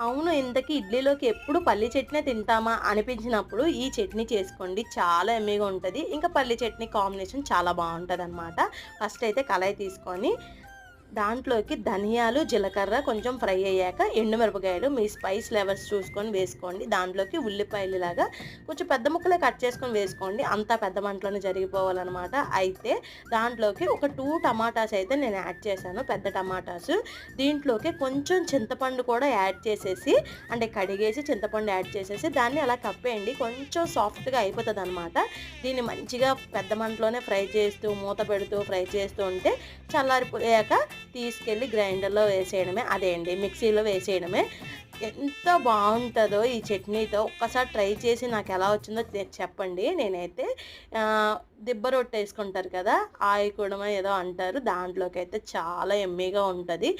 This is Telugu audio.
అవును ఇంతకీ ఇడ్లీలోకి ఎప్పుడు పల్లి చట్నీ తింటామా అనిపించినప్పుడు ఈ చట్నీ చేసుకోండి చాలా ఎమ్మెగా ఉంటుంది. ఇంకా పల్లి చట్నీ కాంబినేషన్ చాలా బాగుంటుంది అనమాట ఫస్ట్ అయితే కళాయి తీసుకొని దాంట్లోకి ధనియాలు జీలకర్ర కొంచెం ఫ్రై అయ్యాక ఎండుమిరపకాయలు మీ స్పైస్ లెవెల్స్ చూసుకొని వేసుకోండి. దాంట్లోకి ఉల్లిపాయలు లాగా కొంచెం పెద్ద ముక్కలే కట్ చేసుకొని వేసుకోండి. అంతా పెద్ద మంటలోనే జరిగిపోవాలన్నమాట. అయితే దాంట్లోకి ఒక టూ టమాటాస్ అయితే నేను యాడ్ చేశాను పెద్ద టమాటాస్. దీంట్లోకి కొంచెం చింతపండు కూడా యాడ్ చేసేసి అంటే కడిగేసి చింతపండు యాడ్ చేసేసి దాన్ని అలా కప్పేయండి. కొంచెం సాఫ్ట్గా అయిపోతుంది అనమాట దీన్ని మంచిగా పెద్ద మంటలోనే ఫ్రై చేస్తూ మూత పెడుతూ ఫ్రై చేస్తూ ఉంటే చల్లారిపోయాక తీసుకెళ్ళి గ్రైండర్లో వేసేయడమే అదే అండి మిక్సీలో వేసేయడమే. ఎంత బాగుంటుందో ఈ చట్నీతో ఒక్కసారి ట్రై చేసి నాకు ఎలా వచ్చిందో చెప్పండి. నేనైతే దిబ్బ రొట్టె వేసుకుంటారు కదా ఆయి ఏదో అంటారు దాంట్లోకి అయితే చాలా ఎమ్మీగా ఉంటుంది.